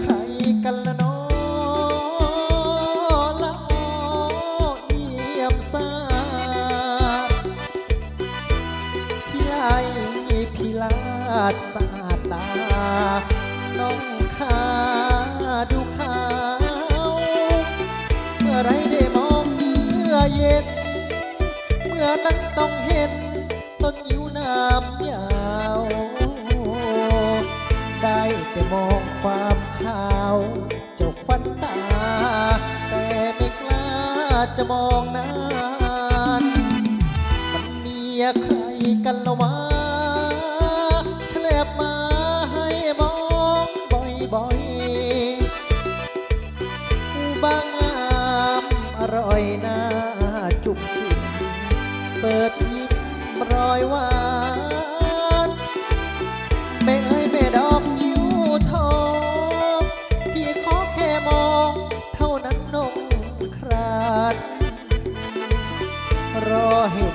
ใครกันละน้อละออเยี่ยมสาพี่ไอ้พี่ลาดสาตา น้องข้าดูขาว เมื่อไรได้มองเมื่อเย็น เมื่อนั้นต้องเห็นต้นยิวน้ำยาว ได้แต่มอง จะมองนาน มันมีใครกันละวะแฉลบมาให้มองบ่อยๆผู้บางงามอร่อยน่าจุกจิกเปิดยิ้มรอยว่า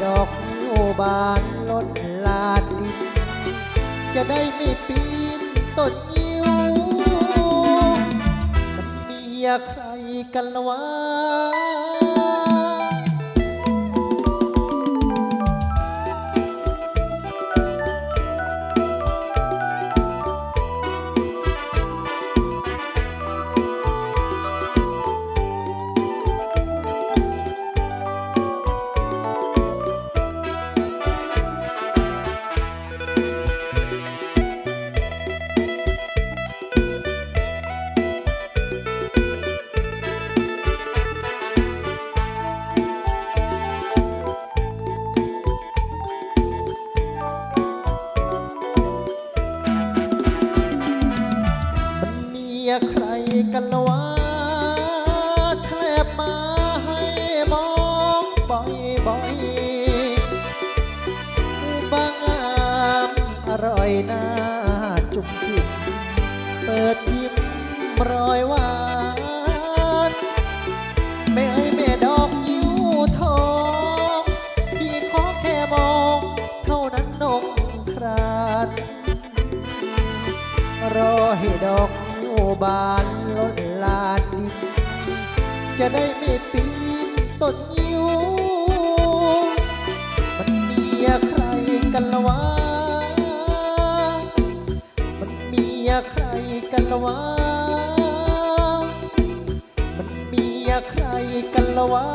ดอกนิ้วบานล้นลาดดิน จะได้ไม่ปีนต้นยิ้วมันมีใครกันวะ มันมีใครกันละวะแฉลบมาให้มองบ่อยๆผู้บางงามอร่อยน่าจุกจิกเปิดยิ้มรอยหวานไม่เอ่ยแม่ดอกยิ้วทองพี่ขอแค่มองเท่านั้นนงครานรอให้ดอก บานล้นลาดดินจะได้ไม่ปีนต้นยิ้วมันมีใครกันละวะมันมีใครกันละวะมันมีใครกันละวะ